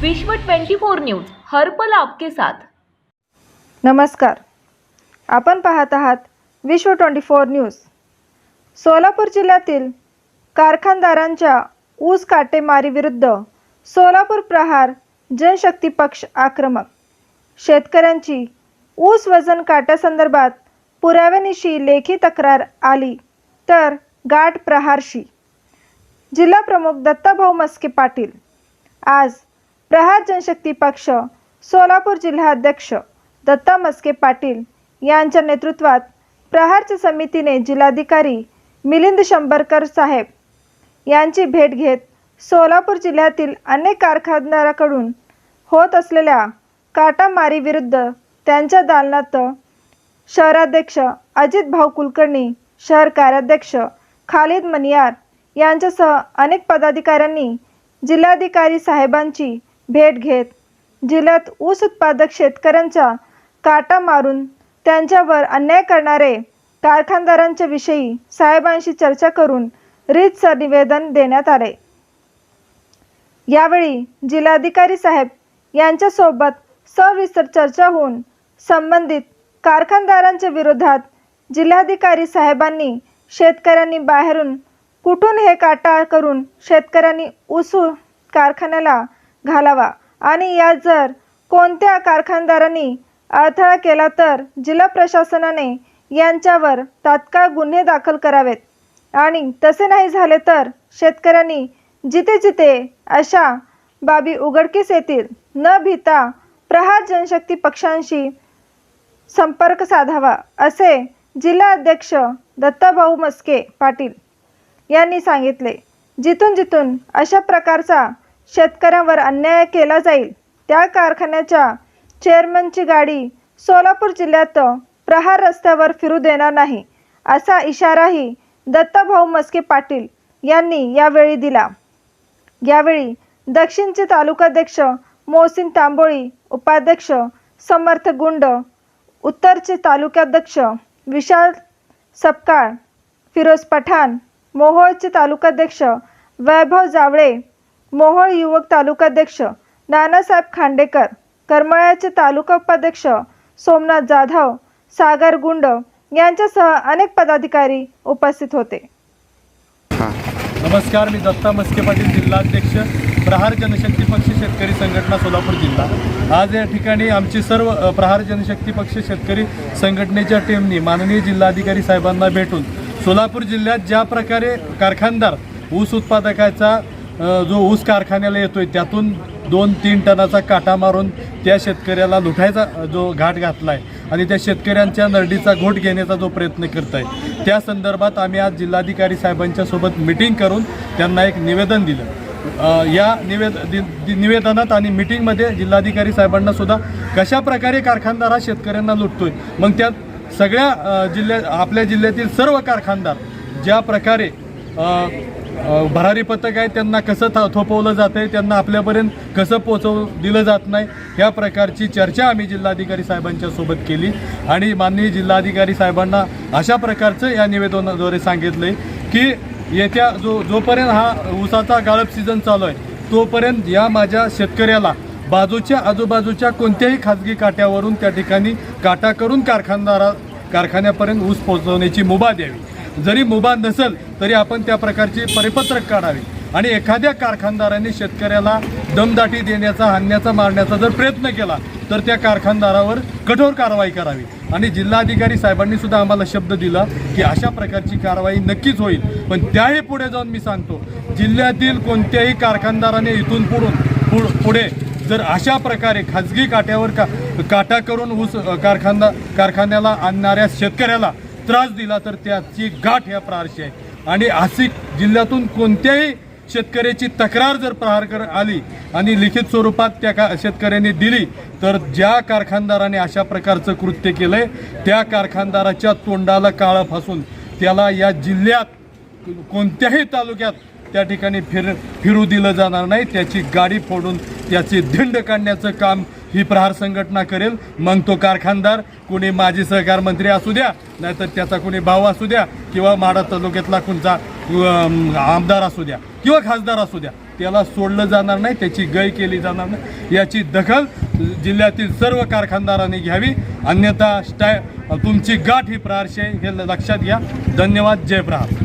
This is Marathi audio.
विश्व 24 न्यूज हर्पल आपके साथ. नमस्कार. आपण पाहत आहात विश्व ट्वेंटी फोर न्यूज. सोलापूर जिल्ह्यातील कारखानदारांच्या ऊस काटेमारीविरुद्ध सोलापूर प्रहार जनशक्ती पक्ष आक्रमक. शेतकऱ्यांची ऊस वजन काट्यासंदर्भात पुराव्यानिशी लेखी तक्रार आली तर गाठ प्रहारशी. जिल्हा प्रमुख दत्ताभाऊ मस्के पाटील. आज प्रहार जनशक्ती पक्ष सोलापूर जिल्हाध्यक्ष दत्ता मस्के पाटील यांच्या नेतृत्वात प्रहारच्या समितीने जिल्हाधिकारी मिलिंद शंभरकर साहेब यांची भेट घेत सोलापूर जिल्ह्यातील अनेक कारखानदाराकडून होत असलेल्या काटामारीविरुद्ध त्यांच्या दालनात शहराध्यक्ष अजित भाऊ कुलकर्णी शहर कार्याध्यक्ष खालिद मनियार यांच्यासह अनेक पदाधिकाऱ्यांनी जिल्हाधिकारी साहेबांची भेट घेत. जिल्ह्यात ऊस उत्पादक शेतकऱ्यांचा काटा मारून त्यांच्यावर अन्याय करणारे कारखानदारांच्या विषयी साहेबांशी चर्चा करून रीतसर निवेदन देण्यात आले. यावेळी जिल्हाधिकारी साहेब यांच्यासोबत सविस्तर चर्चा होऊन संबंधित कारखानदारांच्या विरोधात जिल्हाधिकारी साहेबांनी शेतकऱ्यांनी बाहेरून कुठून हे काटा करून शेतकऱ्यांनी ऊस कारखान्याला घालावा. आणि यात जर कोणत्या कारखानदारांनी अडथळा केला तर जिल्हा प्रशासनाने यांच्यावर तात्काळ गुन्हे दाखल करावेत. आणि तसे नाही झाले तर शेतकऱ्यांनी जिथे जिथे अशा बाबी उघडकीस येतील न भीता प्रहार जनशक्ती पक्षांशी संपर्क साधावा असे जिल्हा अध्यक्ष दत्ताभाऊ मस्के पाटील यांनी सांगितले. जिथून जिथून अशा प्रकारचा शेतकऱ्यांवर अन्याय केला जाईल. त्या कारखान्याच्या चेअरमनची गाडी सोलापूर जिल्ह्यात प्रहार रस्त्यावर फिरू देणार नाही असा इशाराही दत्ताभाऊ मस्के पाटील यांनी यावेळी दिला. यावेळी दक्षिणचे तालुकाध्यक्ष मोहसिन तांबोळी उपाध्यक्ष समर्थ गुंड उत्तरचे तालुकाध्यक्ष विशाल सपकाळ फिरोज पठाण मोहोळचे तालुकाध्यक्ष वैभव जावळे मोहोळ युवक तालुकाध्यक्ष नानासाहेब खांडेकर करमळ्याचे तालुका उपाध्यक्ष सोमनाथ जाधव सागर गुंड यांच्यासह अनेक पदाधिकारी उपस्थित होते. नमस्कार मी दत्ता मस्के पाटील जिल्हाध्यक्ष प्रहार जनशक्ती पक्ष शेतकरी संघटना सोलापूर जिल्हा. आज या ठिकाणी आमची सर्व प्रहार जनशक्ती पक्ष शेतकरी संघटनेच्या टीमनी माननीय जिल्हाधिकारी साहेबांना भेटून सोलापूर जिल्ह्यात ज्या प्रकारे कारखानदार ऊस उत्पादकाचा जो ऊस कारखान्याला येतोय त्यातून दोन तीन टनाचा काटा मारून त्या शेतकऱ्याला लुटायचा जो घाट घातला आहे आणि त्या शेतकऱ्यांच्या नरडीचा घोट घेण्याचा जो प्रयत्न करत आहे त्या संदर्भात आम्ही आज जिल्हाधिकारी साहेबांच्या सोबत मिटिंग करून त्यांना एक निवेदन दिलं. या निवेद दि- निवेदनात आणि मिटिंगमध्ये जिल्हाधिकारी साहेबांना सुद्धा कशा प्रकारे कारखानदार हा शेतकऱ्यांना लुटतोय मग त्यात सगळ्या जिल्ह्या आपल्या जिल्ह्यातील सर्व कारखानदार ज्या प्रकारे भरारी पथक आहे त्यांना कसं था थोपवलं जातं आहे त्यांना आपल्यापर्यंत कसं पोचव दिलं जात नाही ह्या प्रकारची चर्चा आम्ही जिल्हाधिकारी साहेबांच्या सोबत केली. आणि माननीय जिल्हाधिकारी साहेबांना अशा प्रकारचं या निवेदनाद्वारे सांगितलं आहे की येत्या जो जोपर्यंत हा ऊसाचा गाळप सीझन चालू आहे तोपर्यंत या माझ्या शेतकऱ्याला बाजूच्या आजूबाजूच्या कोणत्याही खाजगी काट्यावरून त्या ठिकाणी काटा करून कारखानदारा कारखान्यापर्यंत ऊस पोहोचवण्याची मुभा द्यावी. जरी मुभा नसेल तरी आपण त्या प्रकारची परिपत्रक काढावी. आणि एखाद्या कारखानदाराने शेतकऱ्याला दमदाटी देण्याचा हाणण्याचा मारण्याचा जर प्रयत्न केला तर त्या कारखानदारावर कठोर कारवाई करावी. आणि जिल्हाधिकारी साहेबांनी सुद्धा आम्हाला शब्द दिला की अशा प्रकारची कारवाई नक्कीच होईल. पण त्याही पुढे जाऊन मी सांगतो जिल्ह्यातील कोणत्याही कारखानदाराने इथून पुढून पुढ पुढे जर अशा प्रकारे खाजगी काट्यावर का काटा करून ऊस कारखानदा कारखान्याला आणणाऱ्या शेतकऱ्याला त्रास दिला तर त्याची गाठ ह्या प्रहारशी आहे. आणि आसिक जिल्ह्यातून कोणत्याही शेतकऱ्याची तक्रार जर प्रहार कर आली आणि लिखित स्वरूपात त्या का शेतकऱ्यांनी दिली तर ज्या कारखानदाराने अशा प्रकारचं कृत्य केलंय त्या कारखानदाराच्या तोंडाला काळं फासून त्याला या जिल्ह्यात कोणत्याही तालुक्यात त्या ठिकाणी फिर फिरू दिलं जाणार नाही. त्याची गाडी फोडून त्याची धिंड काढण्याचं काम ही प्रहार संघटना करेल. मग तो कारखानदार कोणी माजी सहकार मंत्री असू द्या नाहीतर त्याचा कोणी भाऊ असू द्या किंवा माडा तालुक्यातला कोणचा आमदार असू द्या किंवा खासदार असू द्या त्याला सोडलं जाणार नाही त्याची गय केली जाणार नाही. याची दखल जिल्ह्यातील सर्व कारखानदारांनी घ्यावी. अन्यथा स्टाय तुमची गाठ ही प्रहारशी आहे हे लक्षात घ्या. धन्यवाद. जय प्रहार.